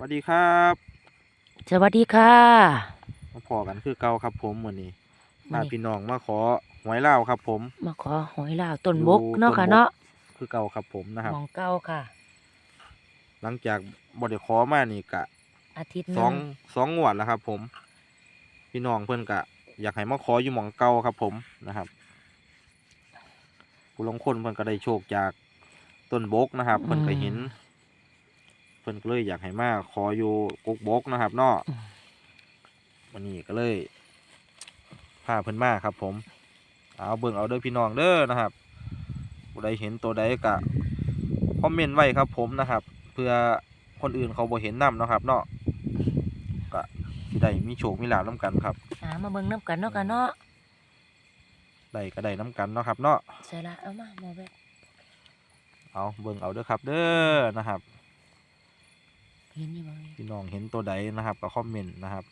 สวัสดีครับ สวัสดีค่ะ มาพอกันคือเก่าครับผมมื้อนี้พามื้อนี้พี่น้องมาขอหวยลาวครับ ผม มาขอหอยลาวต้นอยู่บกเนาะค่ะต้นบกเนาะคือเก่าครับผมนะครับหมองเก่าค่ะ หลังจากบ่ได้ขอมานี่กะ อาทิตย์หสนึองงสองงวดแล้วครับ ผม พี่น้องเพิ่นกะ อยากให้มาขออยู่หม่องเก่าครับ ผมนะครับผู้ลางคนเพิ่นก็ได้โชคจากต้นบกนะครับ เพิ่นก็เห็นเพิ่นก็เลยอยากให้มาขออยู่กกบกนะครับเนาะอืมวันนี้ก็เลยพาเพิ่นมาครับ ผม เอาเบิ่งเอาเด้อพี่น้องเด้อนะครับผู้ใดเห็นตัวใดก็คอมเมนต์ไว้ครับ ผมนะครับ เพื่อคนอื่นเขาบ่เห็นนํเนาะครับ เนาะก็สิได้มีโชคมีลาภนํกันครับหามาเบิ่งน้ำกันเนาะค่ะเนาะได้ก็ได้นํกันเนาะครับเนาะใส่ละเอามาหมอแบบเอาเบิ่งเอาเด้อครับเด้อนะครับ เห็นนี่บ่พี่น้องเห็นตัวใดนะครับก็คอมเมนต์นะครับ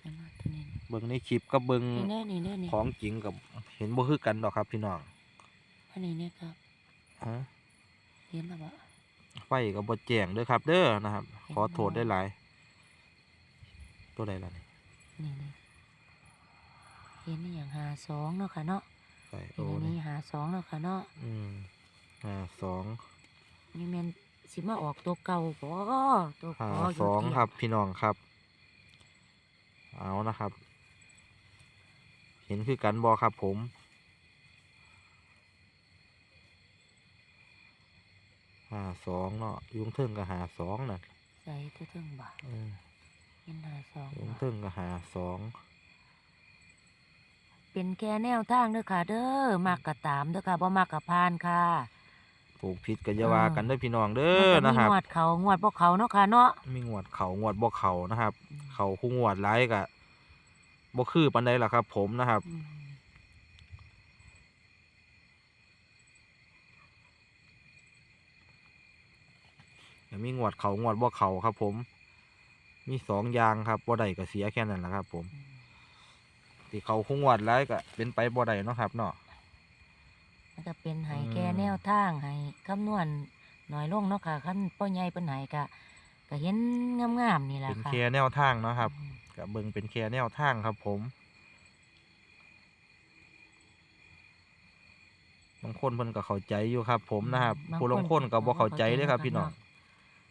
เอามาตัวนี้เบิ่งในคลิปกับเบิ่งนี่แน่นี่แน่นี่ของจริงกับเห็นบ่คือกันดอกครับ พี่น้องอันนี้เนี่ยครับ ฮะเห็นแล้วบ่ไฟกับบดแจ้งเด้อครับ เด้อนะครับเห็นขอโทษบ่ได้หลายตัวใดล่ะนี่นี่นี่เห็นนี่อย่างหาสองเนาะค่ะเนาะใส่เห็โอ้นอันนี่นี้หาสองเนาะค่ะเนาะอืมห้าสอง นี่แม่น สิมาออกตัวเก่าบ่ตัวห้าขออยู่สองที่ครับ พี่น้องครับ เอานะครับ เห็นคือกันบอครับผมห้าสองเนาะยุงเทิงกับหาสองน่ะใส่ตัวเทิงบ่อืมเห็นหาสองยุงบ่เทิงกับหาสองเป็นแค่แนวทางเด้อค่ะ เด้อมักกะตามเด้อค่ะบ่มักกะพานค่ะ ถูกผิดกันอยาวากันเด้อพี่น้องเด้อมันะก็ครับมีงวดเขางวดบ่เขาเนาะค่ะเนาะ มีงวดเขางวดบ่เขานะครับ อืม เขาคู่งวดร้ายกะบ่คือปันใดล่ะครับ ผมนะครับ อืมแต่มีงวดเขางวดบ่เขาครับ ผม มีสองอย่างครับบ่ได้ก็เสียแค่นั้นแหละครับ ผมอืมที่เขาคู่งวดร้ายก็เป็นไปบ่ได้เนาะครับเนาะ มันก็เป็นให้อืมแค่แนวทางให้คำนวณน้อยลงเนาะค่ะคันพ่อใหญ่เพิ่นให้ก็ก็เห็นงามๆนี่ล่ะเป็นค่ะแค่แนวทางเนาะครับอืมก็เบิ่งเป็นแค่แนวทางครับผม บางคนเพิ่นก็เข้าใจอยู่ครับ ผมนะครับบางผู้ลางคนก็บ่เข้าใจเด้อครับ พี่น้อง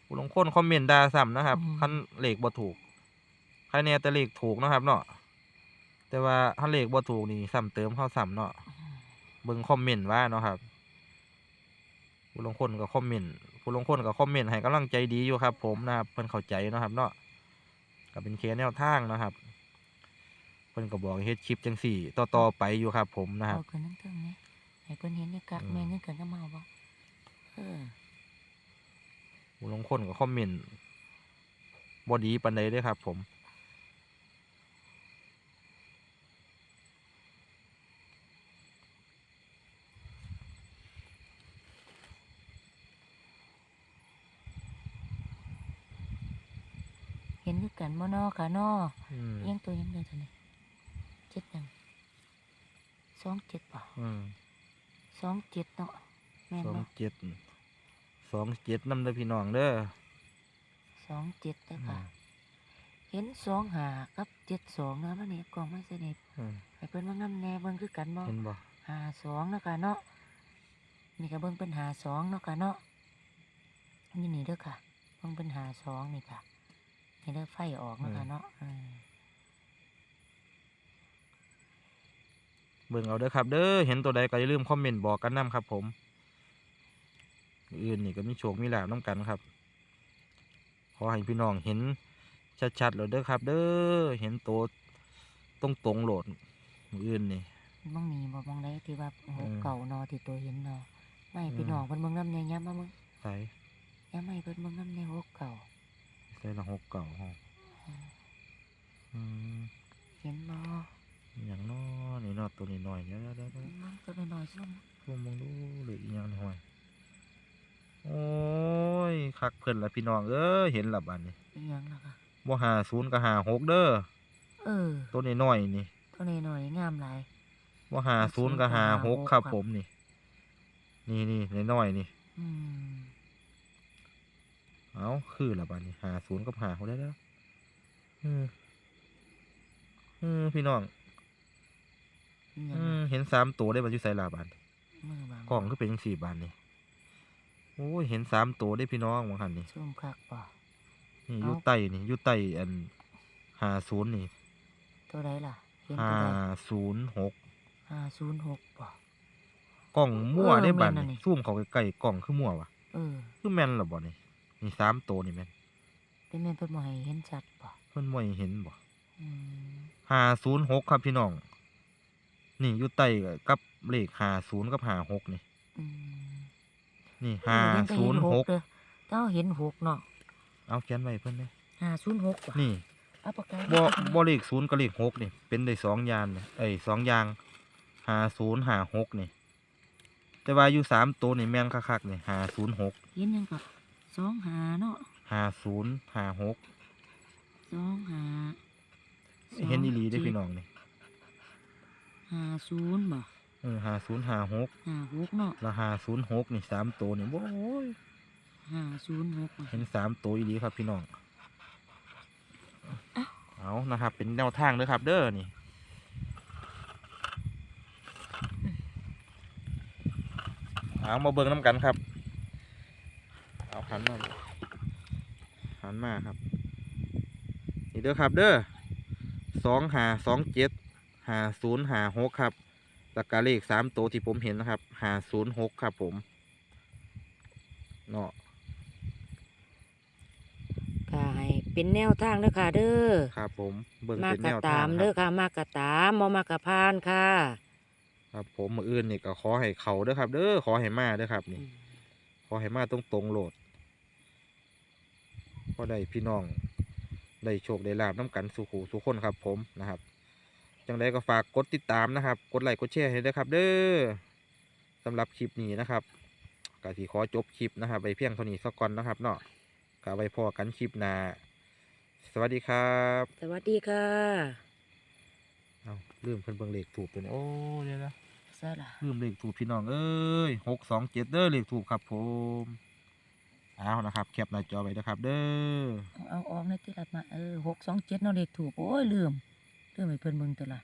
ผู้ลางคนคอมเมนต์ด่าซ้ำนะครับอืม คันเลขบ่ถูกใครแน่แต่เลขถูกเนาะครับ เนาะแต่ว่าคันเลขบ่ถูกนี่ซ้ำเติมเข้าซ้ำเนาะอืม เบิ่งคอมเมนต์ว่าเนาะครับ ผู้ลางคนก็คอมเมนต์ผู้ลางคนก็คอมเมนต์ให้กำลังใจดีอยู่ครับ ผมนะครับเพิ่นเข้าใจเนาะครับ เนาะก็เป็นเคสแนวทางเนาะครับ เพิ่นก็บอกให้เฮ็ดคลิปจังสี่ต่อๆไปอยู่ครับ ผมนะครับ เอาขึ้นนั่งเทิงนี่ให้เพิ่นเห็นนี่กักอืม แม่นึกกันก็มาบ่เออผู้ลางคนก็คอมเมนต์บ่ดีปานใดเด้อครับ ผม เห็นคือกันบ่เนาะค่ะเนาะอืมยังตัวยังเดินตัวนี้เจ็ดยังสองเจ็ดป่ะอืมสองเจ็ดเนาะแม่นสองบ่เจ็ดสองเจ็ดนำเด้อพี่น้องเด้อสองเจ็ดเด้ออืค่ะมเห็นสองหากับเจ็ดสองนะมันนี่กล่องไม่สนิทอืมให้เพิ่นว่างำแน่เบิ่งคือกันบ่เห็นบ่หาสองเนาะค่ะเนาะนี่ก็เบิ่งเป็นหาสองเนาะค่ะเนาะนี่นี่เด้อค่ะเบิ่งเป็นหาสองนี่ค่ะ นี่เด้อไฟออกเนาะค่ะเนาะอืมเบิ่งเอาเด้อครับ เด้อเห็นตัวใดก็อย่าลืมคอมเมนต์บอกกันนํครับ ผม อื่นนี่ก็มีโชคมีลาภนํกันครับ ขอให้พี่น้องเห็นชัดๆแล้วเด้อครับ เด้อเห็นตัวตรงตรงๆโหลดอื่นนี่มองนี่บ่มองได้ที่ว่าหกอืมเก่าเนาะที่ตัวเห็นเนาะไม่อืมพี่น้องเพิ่นเบิ่งนำแน่ย้ำมาเบิ่งใส่ย้ำให้เพิ่นเบิ่งนำแน่หกเก่า ใส่ละหกเก่าห้องอืมเห็นบ่อย่างน้อนี่เนอตัวนี้หน่อยเดี๋ยวเดี๋ยวเดี๋ยวเดี๋ยวมันตัวน้อยๆซุ่มรวมมองดูหรืออีหยังนี่ห่วยโอ้ยคักเพิ่นละพี่น้องเอ้ยเห็นละบัดนี้อีหยังล่ะค่ะบ่หาศูนย์ก็หาหกเด้อเออตัวนี้น้อยๆนี่ตัวน้อยๆงามหลายบ่หาศูนย์ก็หาหกครับผมนี่ นี่นี่น้อยๆนี่อืม เอาคือละบัดนี้หาศูนย์กับหาเขาได้แล้วอืมอืมพี่น้องอิหยังอืมอะเห็นสามตัวได้บัดอยู่ใส่ลาบานมือบางกล่องก็เป็นจังสี่บานนี่โอ้ยเห็นสามตัวได้พี่น้องว่าหันนี่ซุ่มคักป่ะนี่อเอ้ายู่ใต้นี่อยู่ใต้อันหาศูนย์นี่ตัวใดล่ะเห็นห้าตัวใดศูนย์หกห้าศูนย์หกป่ะกล่องมั่วเออได้บานแม่นอันนี้นี่ซุ่มเขาใกล้ๆกล่องคือมั่ววะเออคือแม่นหรอบ่นี่ นี่สามตัวนี่แม่นเป็นแม่นเพิ่นบ่ให้เห็นชัดป่ะเพิ่นไม่เห็นบ่อืมห้าศูนย์หกครับพี่น้อง นี่อยู่ใต้กับเลขห้าศูนย์กับห้าหกนี่ อืมนี่เอห้าอเห็นแต่ศูเห็นนย์หหกกเด้อเจ้าเห็นหกเนาะเอาเขียนไว้เพิ่นเนี่ยห้าศูนย์หกป่ะนี่เอาปากกาบ่บ่เลขศูนย์กับเลขหกนี่ เป็นได้สองอยางเนี่ยเอ้ยสองอย่างห้าศูนย์ห้าหกนี่ แต่ว่าอยู่สามตัวนี่แม่นคักๆนี่ห้าศูนย์หกเห็นยังก็ สองหาเนาะห้าศูนย์ห้าหกสองหาเห็นอีหลีได้อพี่น้องนี่ห้าศูนย์บ่เออห้าศูนย์ห้าหกห้าหกเนาะแล้วห้าศูนย์หกนี่สามตัวนี่โอ้ยห้าศูนย์หกเห็นสามตัวอีหลีครับพี่น้องเอานะครับ เป็นแนวทางเด้อครับ เด้อนี่เอามาเบิ่งน้ำกันครับ เอาหันมาหันมาครับ นี่เด้อครับเด้อสองหาสองเจ็ดหาศูนย์หาหกครับแล้วก็เลขสามตัวที่ผมเห็นนะครับหาศูนย์หกครับผมเนาะก็ให้เป็นแนวทางเด้อค่ะเด้อครับผมเบิ่งมากเป็นกะแนวตาทางมคเด้รัอบค่ะมากกะตามบ่มากกะพานค่ะ ครับผมมืออื่นนี่ก็ขอให้เขาเด้อครับ เด้อขอให้มาเด้อครับนี่ ขอให้มาตรงตรงๆโหลด พอได้พี่น้องได้โชคได้ลาบน้ำกันสุขูสุขคนครับผมนะครับ จังไดก็ฝากกดติดตามนะครับ กดไลค์กดแชร์ให้ด้วยครับ เด้อสำหรับคลิปนี้นะครับก็ที่ขอจบคลิปนะครับไปเพียงเท่านี้สักก่อนนะครับเนาะก็ไว้พอกันคลิปหน้าสวัสดีครับ สวัสดีค่ะเอาลืมเพิ่นเบิ่งเลขถูกตัวนี้โอ้เดี๋ยวนะใช่ล่ะ ลืมเลขถูกพี่น้องเอ้ยหกสองเจ็ดเด้อเลขถูกครับผม เอานะครับแคปหน้าจอไว้นะครับ เด้อเอาออกในที่ละมาเออหกสองเจ็ดน้องเลขถูกโอ้ยลืมลืมไปเพิ่นเบิ่งตัวละ